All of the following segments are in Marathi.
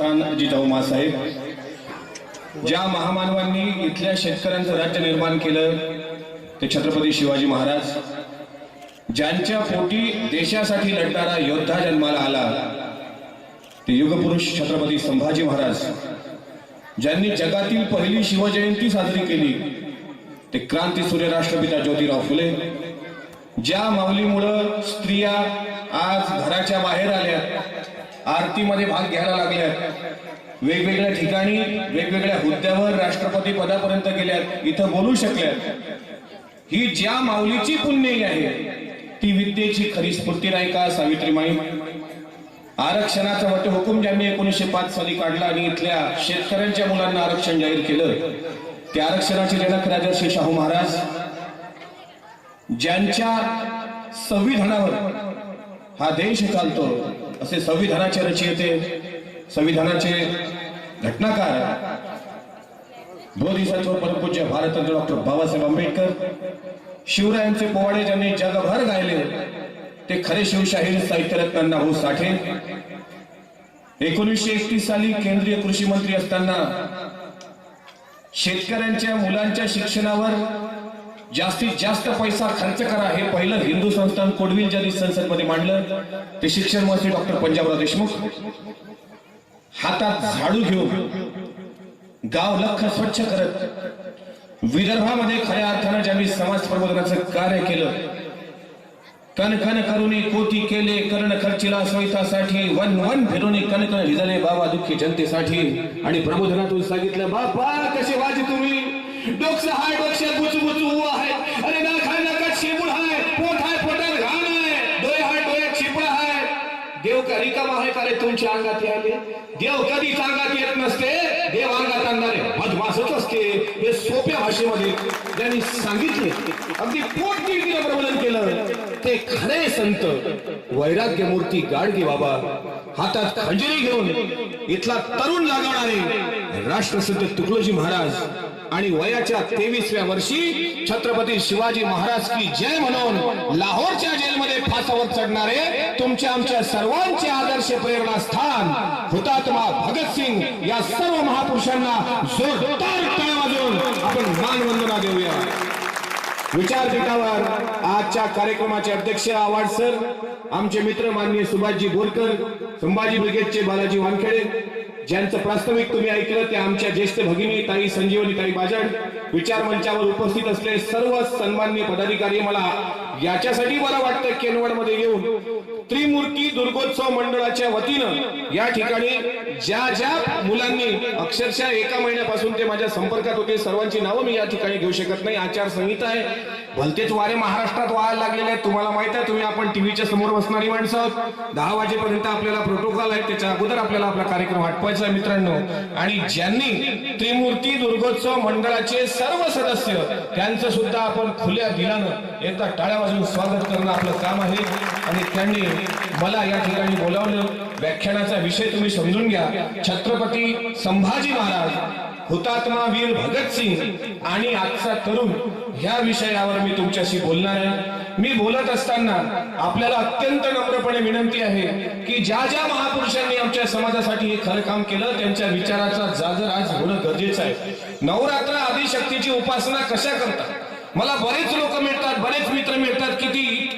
छान जिजाऊ मासाहेब ज्या महामानवांनी इथल्या शेतकऱ्यांचं राज्य निर्माण केलं ते छत्रपती शिवाजी महाराज ज्यांच्या पोटी देशासाठी लढणारा योद्धा जन्माला आला ते युगपुरुष छत्रपती संभाजी महाराज ज्यांनी जगातील पहिली शिवजयंती साजरी केली ते क्रांतीसूर्य राष्ट्रपिता ज्योतिराव फुले ज्या माऊलीमुळं स्त्रिया आज घराच्या बाहेर आल्या आरतीमध्ये भाग घ्यायला लागल्यात वेगवेगळ्या ठिकाणी वेगवेगळ्या हुद्द्यावर राष्ट्रपती पदापर्यंत गेल्यात इथं बोलू शकल्यात. ही ज्या माऊलीची पुण्यही आहे ती विद्येची खरी स्फूर्ती नाही का सावित्रीमाई आरक्षणाचा वट हुकूम ज्यांनी एकोणीसशे पाच साली काढला आणि इथल्या शेतकऱ्यांच्या मुलांना आरक्षण जाहीर केलं त्या आरक्षणाचे जनक राजर्षी शाहू महाराज ज्यांच्या संविधानावर हा देश चालतो असे संविधानाचे रचयिते संविधानाचे घटनाकार बोधिसत्व परमपूज्य भारतरत्न डॉक्टर बाबासाहेब आंबेडकर शिवरायांचे पोवाडे ज्यांनी जगभर गायले ते खरे शिवशाहीर साहित्यरत्नांना हो साठे. एकोणीसशे एकतीस साली केंद्रीय कृषी मंत्री असताना शेतकऱ्यांच्या मुलांच्या शिक्षणावर जास्तीत जास्त पैसा खर्च करा हे पहिलं हिंदू संस्थान कोडविल ज्यांनी संसदमध्ये मांडलं ते शिक्षण मंत्री डॉक्टर पंजाबराव देशमुख. हातात झाडू घेऊन गाव लख स्वच्छ करत विदर्भामध्ये खऱ्या अर्थानं ज्यांनी समाज प्रबोधनाचं कार्य केलं कन कन कोटी केले कर्ण खर्चिला सोयतासाठी वन वन फिरुनी कन कन हिजले बाबा दुःखी जनतेसाठी. आणि प्रबोधनातून सांगितलं बाबा कसे वाजे तुम्ही? डोक्स हाय डोक्यात बुचू बुचू हुआ है अरे ना खाय नका शिबुड हाय पोट हाय पोटात घाण आहे डोळे हाय डोळ्यात शिपळ हाय. देव का रिकामा आहे का रे तुमच्या अंगात यायले देव कधीच अंगात येत नसते. देव अंगात आणणारे मधमासच असते. हे सोप्या भाषेमध्ये ज्यांनी सांगितले अगदी पोट तिडकीनं प्रबोधन केलं ते खरे संत वैराग्य मूर्ती गाडगे बाबा हातात खंजरी घेऊन इथला तरुण लागवणारे राष्ट्रसंत तुकडोजी महाराज आणि वयाच्या तेवीसव्या वर्षी छत्रपती शिवाजी महाराज की जय म्हणून लाहोरच्या जेलमध्ये फासावर चढणारे तुमच्या आमच्या सर्वांचे आदर्श प्रेरणा स्थान हुतात्मा भगतसिंग या सर्व महापुरुषांना जोरदार टाळ्या वाजवून आपण मानवंदना देऊया. विचारपीठावर आजच्या कार्यक्रमाचे अध्यक्ष आवाड सर आमचे मित्र माननीय सुभाषजी बोरकर संभाजी ब्रिगेडचे बालाजी वानखेडे ज्यांचं प्रास्ताविक तुम्ही ऐकलं ते आमच्या ज्येष्ठ भगिनी ताई संजीवनी ताई बाजड विचार मंचावर उपस्थित असलेले सर्व सन्मान्य पदाधिकारी मला याच्यासाठी मला वाटतं केनवडमध्ये येऊन. त्रिमूर्ती दुर्गोत्सव मंडळाच्या वतीनं या ठिकाणी ज्या ज्या मुलांनी अक्षरशः एका महिन्यापासून ते माझ्या संपर्कात होते सर्वांची नावं मी या ठिकाणी घेऊ शकत नाही. आचारसंहिता आहे. भलतेच वारे महाराष्ट्रात व्हायला लागलेले आहेत. तुम्हाला माहीत आहे तुम्ही आपण टीव्हीच्या समोर बसणारी माणसं आहोत. दहा वाजेपर्यंत आपल्याला प्रोटोकॉल आहे त्याच्या अगोदर आपल्याला आपला कार्यक्रम आटवायचा आहे मित्रांनो. आणि ज्यांनी त्रिमूर्ती दुर्गोत्सव मंडळाचे सर्व सदस्य त्यांचं सुद्धा आपण खुल्या दिलानं एकदा टाळ्या वाजून स्वागत करणं आपलं काम आहे. आणि त्यांनी मला या ठिकाणी बोलावलं. व्याख्यानाचा विषय तुम्ही समजून घ्या. छत्रपती संभाजी महाराज हुतात्मा वीर भगतसिंग आणि आजचा तरुण ह्या विषयावर मी तुमच्याशी बोलणार आहे. मी बोलत असताना आपल्याला अत्यंत नम्रपणे विनंती आहे की ज्या ज्या महापुरुषांनी आमच्या समाजासाठी हे खरं काम केलं त्यांच्या विचाराचा जागर आज होणं गरजेचं आहे. नवरात्र आदिशक्तीची उपासना कशा करतात? मला बरेच लोक मिळतात बरेच मित्र मिळतात किती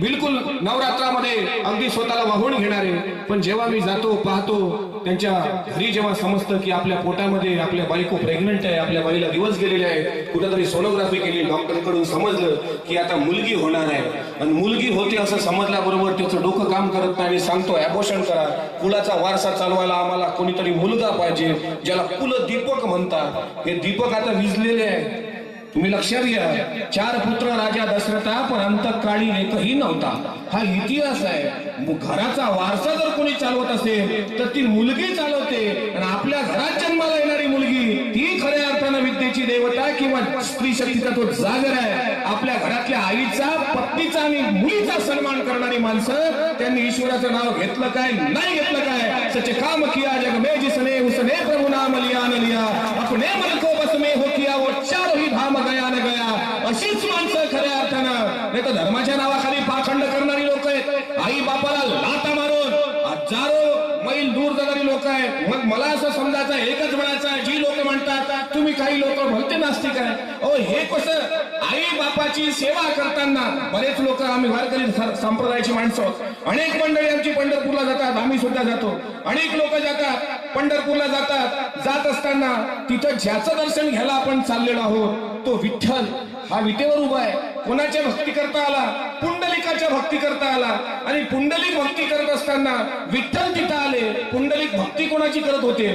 बिलकुल नवरात्रामध्ये अगदी स्वतःला वाहून घेणारे. पण जेव्हा मी जातो पाहतो त्यांच्या घरी जेव्हा समजतं की आपल्या पोटामध्ये आपल्या बायको प्रेग्नंट आहे आपल्या बाईला दिवस गेलेले आहे कुठेतरी सोनोग्राफी केली डॉक्टरकडून समजलं की आता मुलगी होणार आहे. आणि मुलगी होते असं समजल्याबरोबर त्याचं डोकं काम करत नाही. आणि सांगतो अबोषण करा. कुलाचा वारसा चालवायला आम्हाला कोणीतरी मुलगा पाहिजे ज्याला कुल दीपक म्हणतात. हे दीपक आता विजलेले आहे तुम्ही लक्षात घ्या चार पुत्र राजा दशरथा पण अंतकाळी एकही नव्हता. हा इतिहास आहे. घराचा वारसा जर कोणी चालवत असेल तर ती मुलगी चालवते. आणि आपल्या घरात जन्माला येणारी मुलगी ती खऱ्या अर्थानं विद्येची देवता किंवा स्त्री शक्तीचा तो जागर आहे. आपल्या घरातल्या आईचा पत्नीचा आणि मुलीचा सन्मान करणारी माणसं त्यांनी ईश्वराचं नाव घेतलं काय नाही घेतलं काय? सचे काम किया जग में जिसने उसने प्रभु नाम लिया न लिया. अपने मन को बस में हो किया वो चार ही धाम गया न गया। अशीच माणसं खऱ्या अर्थानं। नाही तर धर्माच्या नावाखाली पाखंड करणारी लोक आहेत. आई बापाला लाता मारून हजारो मैल दूर जाणारी लोक आहेत. मग मला असं समजायचं एकच म्हणायचं जी लोक म्हणतात तुम्ही काही लोक भलते नास्तिक आहे. ओ हे कसं? आई बापाची सेवा करताना बरेच लोक आम्ही वारकरी संप्रदायाची माणसं अनेक मंडळी आमची पंढरपूरला जातात आम्ही सुद्धा जातो. अनेक लोक जातात. पंढरपूरला जातात. जात असताना तिथं ज्याचं दर्शन घ्यायला आपण चाललेलो आहोत तो विठ्ठल. हा विटेवर उभा आहे. कोणाच्या भक्ती करता आला? पुंडलिकाच्या भक्ती करता आला. आणि पुंडलिक भक्ती करत असताना विठ्ठल तिथं आले. पुंडलिक भक्ती कोणाची करत होते?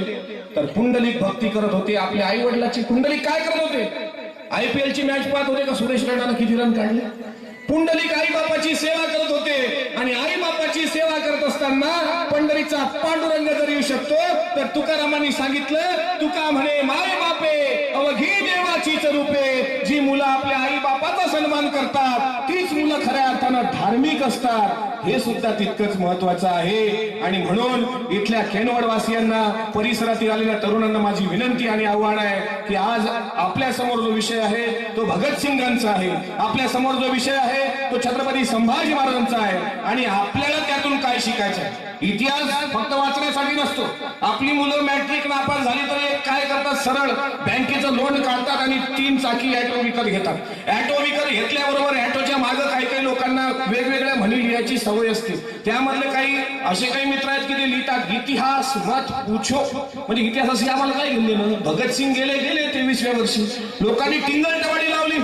तर पुंडलिक भक्ती करत होते आपल्या आई वडिलाची पुंडलिक काय करत होते? आयपीएल ची मॅच पाहत होते का सुरेश रैनानं किती रन काढले? पुंडलिक आई बापाची सेवा करत होते आणि आई बापाची सेवा करत असताना पंढरीचा पांडुरंग जर येऊ शकतो तर तुकारामांनी सांगितलं तुका म्हणे माय बापे अवघी देवाचीच रूपे जी मुलं आपल्या आई बापाचा सन्मान करतात पूर्ण खऱ्या अर्थानं धार्मिक असतात हे सुद्धा तितकंच महत्वाचं आहे. आणि म्हणून इथल्या खेनवडवासियांना परिसरातील आलेल्या तरुणांना माझी विनंती आणि आव्हान आहे की आज आपल्यासमोर जो विषय आहे तो भगतसिंगांचा आहे. आपल्यासमोर जो विषय आहे तो छत्रपती संभाजी महाराजांचा आहे. आणि आपल्याला त्यातून काय शिकायचं आहे? इतिहास फक्त वाचण्यासाठी नसतो. आपली मुलं मॅट्रिक नापास झाली तर सरळ सरळ बँकेचं लोन काढतात आणि तीन चाकी ऍटो विकत घेतात. ऍटो विकत घेतल्याबरोबर ऍटोच्या मागं काही काही लोकांना वेगवेगळ्या म्हणी लिहायची सवय असते. त्यामधले काही असे काही मित्र आहेत की ते लिहितात इतिहास मत पूछो. म्हणजे इतिहासाशी आम्हाला काय घेऊन भगतसिंग गेले गेले तेवीसव्या वर्षी. लोकांनी टिंगल टवाडी लावली.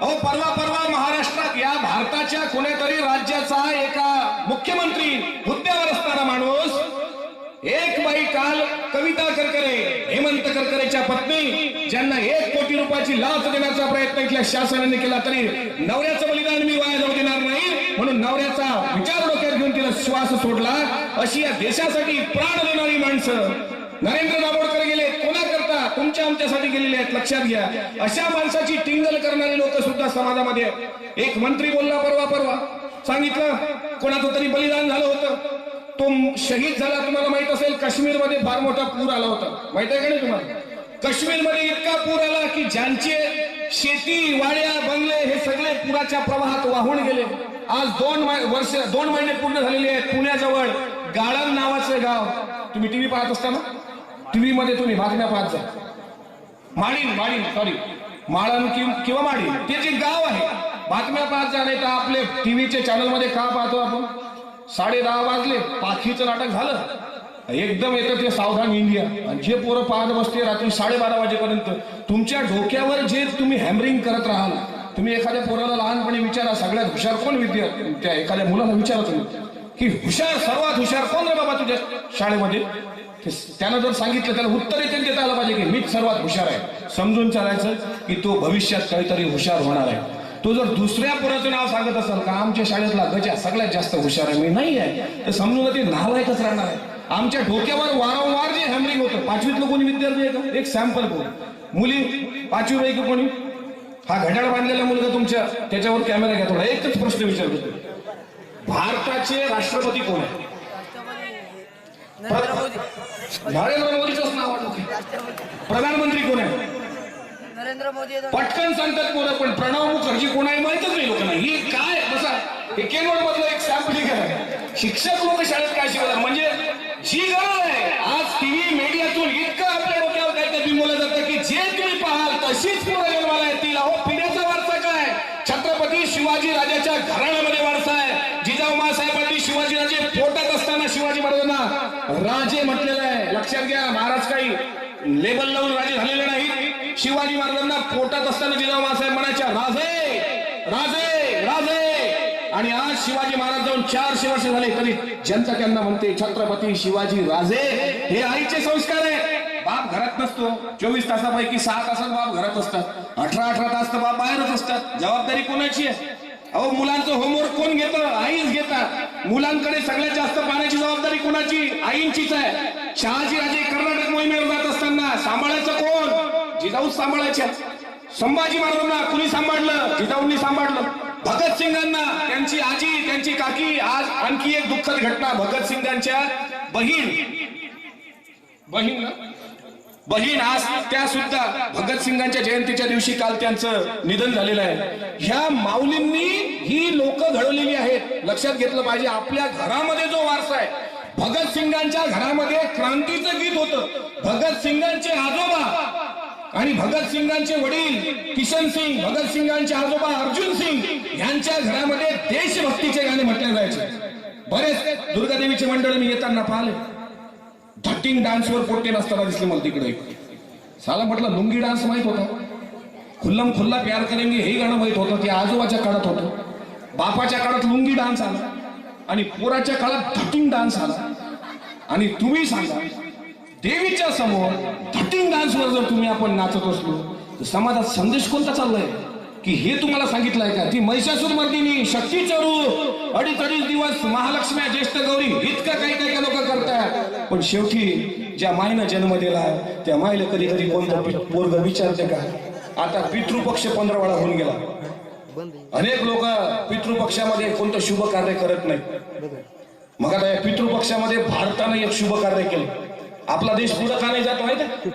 अहो परवा परवा महाराष्ट्रात या भारताच्या कोणत्यातरी राज्याचा एका मुख्यमंत्री हुद्द्यावर असणारा माणूस एक काल कविता करकरे हेमंत करकरेच्या पत्नी ज्यांना एक कोटी रुपयाची लाच देण्याचा प्रयत्न इथल्या शासनाने केला तरी नवऱ्याचं बलिदान मी वाया जाऊ देणार नाही. म्हणून नवऱ्याचा विचार डोक्यात घेऊन तिला श्वास सोडला. अशी या देशासाठी प्राण देणारी माणसं नरेंद्र दाभोळकर गेले. कोणाकरता तुमच्या आमच्यासाठी गेलेले आहेत लक्षात घ्या. अशा माणसाची टिंगल करणारी लोक सुद्धा समाजामध्ये एक मंत्री बोलला परवा परवा. सांगितलं कोणाचं तरी बलिदान झालं होतं. तो शहीद झाला तुम्हाला माहीत असेल काश्मीरमध्ये फार मोठा पूर आला होता. माहीत आहे का नाही तुम्हाला? काश्मीरमध्ये इतका पूर आला की ज्यांचे शेती वाड्या बंगले हे सगळे पुराच्या प्रवाहात वाहून गेले. आज दोन वर्ष दोन महिने पूर्ण झालेले आहेत पुण्याजवळ. गाळण नावाचं गाव. तुम्ही टीव्ही पाहत असताना? टीव्ही मध्ये तुम्ही बातम्या पाहत जा. माळीन माळीन सॉरी माळण किंवा माळीन ते जे गाव आहे बातम्या पाहत जा नाही तर आपले टीव्हीचे चॅनलमध्ये का पाहतो आपण? साडे दहा वाजले पाखीचं नाटक झालं. एकदम येतं ते सावधान इंडिया. आणि जे पोरं पाहत बसते रात्री साडेबारा वाजेपर्यंत तुमच्या डोक्यावर जे तुम्ही हॅमरिंग करत राहाल तुम्ही एखाद्या पोराला लहानपणी विचारा सगळ्यात हुशार कोण विद्यार्थी त्या एखाद्या मुलाला विचारा तुम्ही. की हुशार सर्वात हुशार कोण रे बाबा तुझ्या शाळेमध्ये? त्यानं जर सांगितलं त्याला उत्तर येते देता आलं पाहिजे की मीच सर्वात हुशार आहे. समजून चालायचं की तो भविष्यात काहीतरी हुशार होणार आहे. तो जर दुसऱ्या पोराचं नाव सांगत असेल का आमच्या शाळेतला गजा सगळ्यात जास्त हुशार आहे मी नाही आहे. तर समजून ते नावायकच राहणार आहे. आमच्या डोक्यावर वारंवार जे हॅमरिंग होतं पाचवीतलं कोणी विद्यार्थी आहे का? एक सॅम्पल कोण? मुली पाचवी पैकी कोणी? हा घड्याळ बांधलेला मुलगा तुमच्या त्याच्यावर कॅमेरा घ्या थोडा एकच प्रश्न विचारतो भारताचे राष्ट्रपती कोण आहे? नरेंद्र मोदी. नरेंद्र मोदीचंच नाव प्रधानमंत्री कोण आहे? नरेंद्र मोदी पटकन सांगतात पोरं पण प्रणव मुखर्जी कोण आहे माहितच नाही लोकांना. हे काय बसा. हे केनवड मधलं एक सॅम्पलिंग आहे. शिक्षक लोक शाळेत काय शिकवतात? म्हणजे जी गरज आहे आज टीव्ही मीडियातून इतकं आपल्या डोक्यावर काय काय बिंबवलं जातं की जे तुम्ही पाहाल तशीच पोरं जन्माला येतील. अहो पिण्याचा वारसा काय? छत्रपती शिवाजी राजाच्या घराण्यामध्ये वारसा आहे. जिजाऊ साहेबांनी शिवाजी राजे पोटात असताना शिवाजी महाराजांना राजे म्हटलेलं आहे. लक्षात घ्या महाराज काही लेबल लावून राजे झालेले नाही. शिवाजी महाराजांना पोटात असताना जिजाऊ साहेब म्हणायच्या राजे राजे राजे. आणि आज शिवाजी महाराज जाऊन चारशे वर्ष झाले तरी जनता त्यांना म्हणते छत्रपती शिवाजी राजे हे आईचे संस्कार आहे बाप घरात नसतो. चोवीस तासापैकी सहा तासात बाप घरात असतात. अठरा अठरा तास तर बाप बाहेरच असतात. जबाबदारी कोणाची आहे? अहो मुलांचं होमवर्क कोण घेतं? आईच घेतात. मुलांकडे सगळ्यात जास्त पाण्याची जबाबदारी कोणाची? आईंचीच आहे. शहाजी राजे कर्नाटक मोहिमेवर जात असताना सांभाळायचं कोण? जिजाऊ सांभाळायच्या संभाजी महाराजांना कुणी सांभाळलं? जिजाऊंनी सांभाळलं. भगतसिंगांना त्यांची आजी त्यांची काकी आज आणखी एक दुःखद घटना. भगतसिंगांच्या बहीण. बहीण बहीण आज त्या सुद्धा भगतसिंगांच्या जयंतीच्या दिवशी काल त्यांचं निधन झालेलं आहे. ह्या माऊलींनी ही लोक घडवलेली आहेत. लक्षात घेतलं पाहिजे आपल्या घरामध्ये जो वारसा आहे भगतसिंगांच्या घरामध्ये क्रांतीचं गीत होतं. भगतसिंगांचे आजोबा आणि भगतसिंगांचे वडील किशन सिंग भगतसिंगांचे आजोबा अर्जुन सिंग यांच्या घरामध्ये देशभक्तीचे गाणे म्हटले जायचे. बरेच दुर्गादेवीचे मंडळ मी येताना पाहिले. धटिंग डान्सवर पोट्टे नसताना दिसले मला तिकडे. साला म्हटलं लुंगी डान्स माहीत होता? खुल्लम खुल्ला प्यार करेंगे हे गाणं माहीत होतं ते आजोबाच्या काळात होतं. बापाच्या काळात लुंगी डान्स आला आणि पोराच्या काळात धटिंग डान्स आला. आणि तुम्ही सांगा देवीच्या समोर धटिंग डान्सवर जर तुम्ही आपण नाचत असलो तर समाजात संदेश कोणता चाललाय? की हे तुम्हाला सांगितलंय का? ती महिषासूर मर्दिनी शक्तीचं रूप अडीच अडीच दिवस महालक्ष्म्या ज्येष्ठ गौरी इतकं काही काही लोक करतात? पण शेवटी ज्या माईनं जन्म दिला त्या माईला कधी कधी कोणतं पोरग विचारते का? आता पितृपक्ष पंधरा वेळा होऊन गेला. अनेक लोक पितृपक्षामध्ये कोणतं शुभ कार्य करत नाही मग आता या पितृपक्षामध्ये भारताने एक शुभ कार्य केलं. आपला देश पुढे का नाही जात माहीत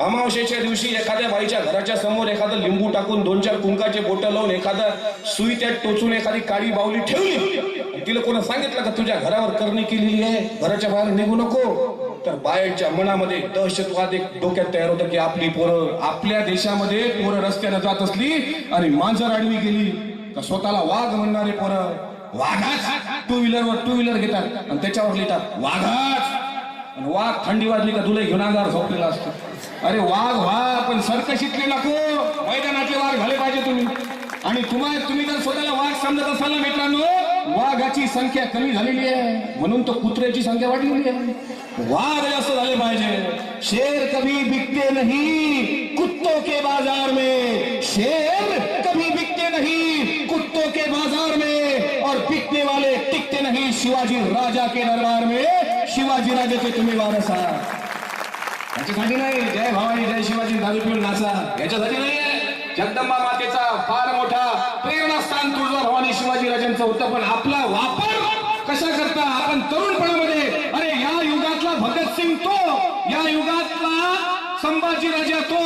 अमावस्येच्या दिवशी एखाद्या बाईच्या घराच्या समोर एखादं लिंबू टाकून दोन चार कुंकाचे बोट लावून एखादा सुई त्यात टोचून एखादी काळी बावली ठेवली. तिला कोणा सांगितलं का तुझ्या घरावर करणी केलेली आहे घराच्या बाहेर निघू नको. तर बायांच्या मनामध्ये दहशतवाद एक डोक्यात तयार होतं की आपली पोरं आपल्या देशामध्ये पोरं रस्त्यानं जात असली आणि मांजर आडवी गेली. तर स्वतःला वाघ म्हणणारे पोरं? वाघाच. टू व्हीलरवर टू व्हीलर घेतात. आणि त्याच्यावर लिहितात वाघाच. आणि वाघ थंडी वाजली का तुला घेऊन अंगावर झोपलेला असतो. अरे वाघ वा पण सरकशीतले नको. मैदानातले वाघ झाले पाहिजे तुम्ही. आणि तुम्हाला तुम्ही जर स्वतःला वाघ समजत असाल ना मित्रांनो वाघाची संख्या कमी झालेली आहे. म्हणून तो कुत्र्याची संख्या वाढलेली आहे. वाघ जास्त झाले पाहिजे. शेर कभी बिकते नाही. कुत्तों के बाजार में शेर कभी नहीं कुत्तों के बाजार में और बिकने वाले टिकते नहीं शिवाजी राजा के दरबार में। शिवाजी राजाचे तुम्ही वारस आहात याच्यासाठी नाही जय भवानी जय शिवाजी दारू पिऊन नाचा। याच्यासाठी नाही जगदंबा मातेचा फार मोठा प्रेरणास्थान तुळजा भवानी शिवाजी राजांचं होतं पण आपला वापर कशा करता आपण तरुणपणामध्ये? अरे या युगातला भगतसिंग तो या युगातला संभाजी राजा तो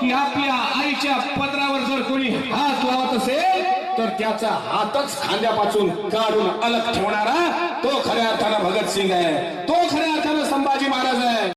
की आपल्या आईच्या पदरावर जर कोणी हात लावत असेल तर त्याचा हातच खांद्यापासून काढून अलग ठेवणारा तो खऱ्या अर्थानं भगतसिंग आहे. तो खऱ्या अर्थानं संभाजी महाराज आहे.